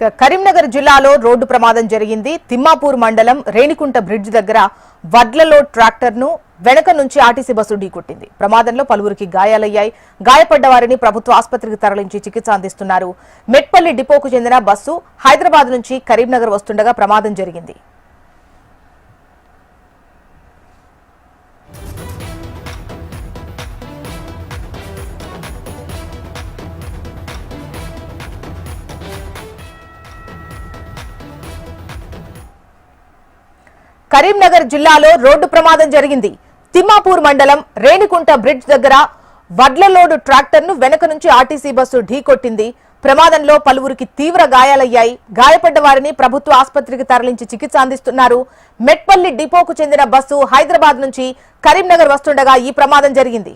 కరీంనగర్ జిల్లాలో రోడ్డు ప్రమాదం జరిగింది. తిమ్మాపూర్ మండలం రేణికుంట బ్రిడ్జ్ దగ్గర వడ్లలో ట్రాక్టర్ను వెనక నుంచి ఆర్టీసీ బస్సు ఢీకొట్టింది ప్రమాదంలో పలువురికి గాయాలయ్యాయి. గాయపడ్డ వారిని ప్రభుత్వ ఆసుపత్రికి తరలించి చికిత్స అందిస్తున్నారు. మెట్పల్లి డిపోకు చెందిన బస్సు హైదరాబాద్ నుంచి కరీంనగర్ వస్తుండగా ప్రమాదం జరిగింది. కరీంనగర్ జిల్లాలో రోడ్డు ప్రమాదం జరిగింది. తిమ్మాపూర్ మండలం రేణికుంట బ్రిడ్జ్ దగ్గర వడ్లలోడు ట్రాక్టర్ను వెనక నుంచి ఆర్టీసీ బస్సు ఢీకొట్టింది ప్రమాదంలో పలువురికి తీవ్ర గాయాలయ్యాయి. గాయపడ్డ వారిని ప్రభుత్వ ఆసుపత్రికి తరలించి చికిత్స అందిస్తున్నారు. మెట్పల్లి డిపోకు చెందిన బస్సు హైదరాబాద్ నుంచి కరీంనగర్ వస్తుండగా ఈ ప్రమాదం జరిగింది.